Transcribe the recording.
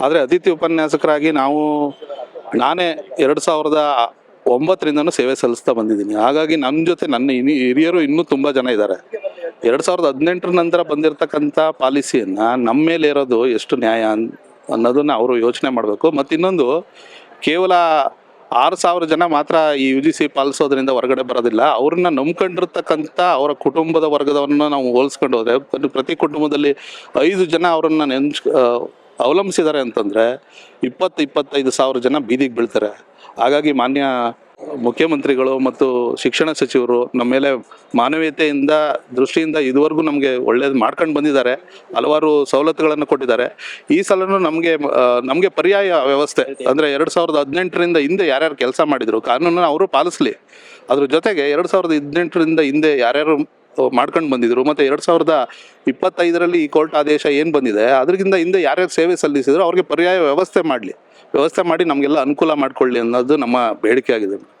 ಆದರೆ ಅತಿಥಿ ಉಪನ್ಯಾಸಕರಾಗಿ ನಾವು ನಾನೇ ಎರಡು ಸಾವಿರದ ಒಂಬತ್ತರಿಂದನೂ ಸೇವೆ ಸಲ್ಲಿಸ್ತಾ ಬಂದಿದ್ದೀನಿ. ಹಾಗಾಗಿ ನನ್ನ ಜೊತೆ ನನ್ನ ಇನಿ ಹಿರಿಯರು ಇನ್ನೂ ತುಂಬ ಜನ ಇದ್ದಾರೆ. ಎರಡು ಸಾವಿರದ ಹದಿನೆಂಟರ ನಂತರ ಬಂದಿರತಕ್ಕಂಥ ಪಾಲಿಸಿಯನ್ನು ನಮ್ಮ ಮೇಲೆ ಇರೋದು ಎಷ್ಟು ನ್ಯಾಯ ಅನ್ನೋದನ್ನು ಅವರು ಯೋಚನೆ ಮಾಡಬೇಕು. ಮತ್ತು ಇನ್ನೊಂದು ಕೇವಲ ಆರು ಸಾವಿರ ಜನ ಮಾತ್ರ ಈ ಯು ಜಿ ಸಿ ಪಾಲಿಸೋದ್ರಿಂದ ಹೊರಗಡೆ ಬರೋದಿಲ್ಲ. ಅವ್ರನ್ನ ನಂಬ್ಕೊಂಡಿರ್ತಕ್ಕಂಥ ಅವರ ಕುಟುಂಬದ ವರ್ಗದವ್ರನ್ನ ನಾವು ಹೋಲಿಸ್ಕೊಂಡು ಹೋದರೆ ಪ್ರತಿ- ಕುಟುಂಬದಲ್ಲಿ ಐದು ಜನ ಅವರನ್ನ ಆ, ಅವಲಂಬಿಸಿದ್ದಾರೆ ಅಂತಂದರೆ ಇಪ್ಪತ್ತು ಇಪ್ಪತ್ತೈದು ಸಾವಿರ ಜನ ಬೀದಿಗೆ ಬೀಳ್ತಾರೆ. ಹಾಗಾಗಿ ಮಾನ್ಯ ಮುಖ್ಯಮಂತ್ರಿಗಳು ಮತ್ತು ಶಿಕ್ಷಣ ಸಚಿವರು ನಮ್ಮ ಮೇಲೆ ಮಾನವೀಯತೆಯಿಂದ, ದೃಷ್ಟಿಯಿಂದ ಇದುವರೆಗೂ ನಮಗೆ ಒಳ್ಳೇದು ಮಾಡ್ಕೊಂಡು ಬಂದಿದ್ದಾರೆ. ಹಲವಾರು ಸವಲತ್ತುಗಳನ್ನು ಕೊಟ್ಟಿದ್ದಾರೆ. ಈ ಸಲನೂ ನಮಗೆ ನಮಗೆ ಪರ್ಯಾಯ ವ್ಯವಸ್ಥೆ ಅಂದರೆ ಎರಡು ಸಾವಿರದ ಹದಿನೆಂಟರಿಂದ ಹಿಂದೆ ಯಾರ್ಯಾರು ಕೆಲಸ ಮಾಡಿದರು, ಕಾನೂನನ್ನು ಅವರು ಪಾಲಿಸಲಿ. ಅದ್ರ ಜೊತೆಗೆ ಎರಡು ಸಾವಿರದ ಹದಿನೆಂಟರಿಂದ ಹಿಂದೆ ಯಾರ್ಯಾರು ಮಾಡ್ಕೊಂಡು ಬಂದಿದ್ರು. ಮತ್ತು ಎರಡು ಸಾವಿರದ ಇಪ್ಪತ್ತೈದರಲ್ಲಿ ಈ ಕೋರ್ಟ್ ಆದೇಶ ಏನು ಬಂದಿದೆ ಅದರಿಂದ ಹಿಂದೆ ಯಾರ್ಯಾರು ಸೇವೆ ಸಲ್ಲಿಸಿದ್ರು ಅವ್ರಿಗೆ ಪರ್ಯಾಯ ವ್ಯವಸ್ಥೆ ಮಾಡಲಿ. ವ್ಯವಸ್ಥೆ ಮಾಡಿ ನಮಗೆಲ್ಲ ಅನುಕೂಲ ಮಾಡಿಕೊಳ್ಳಿ ಅನ್ನೋದು ನಮ್ಮ ಬೇಡಿಕೆ ಆಗಿದೆ.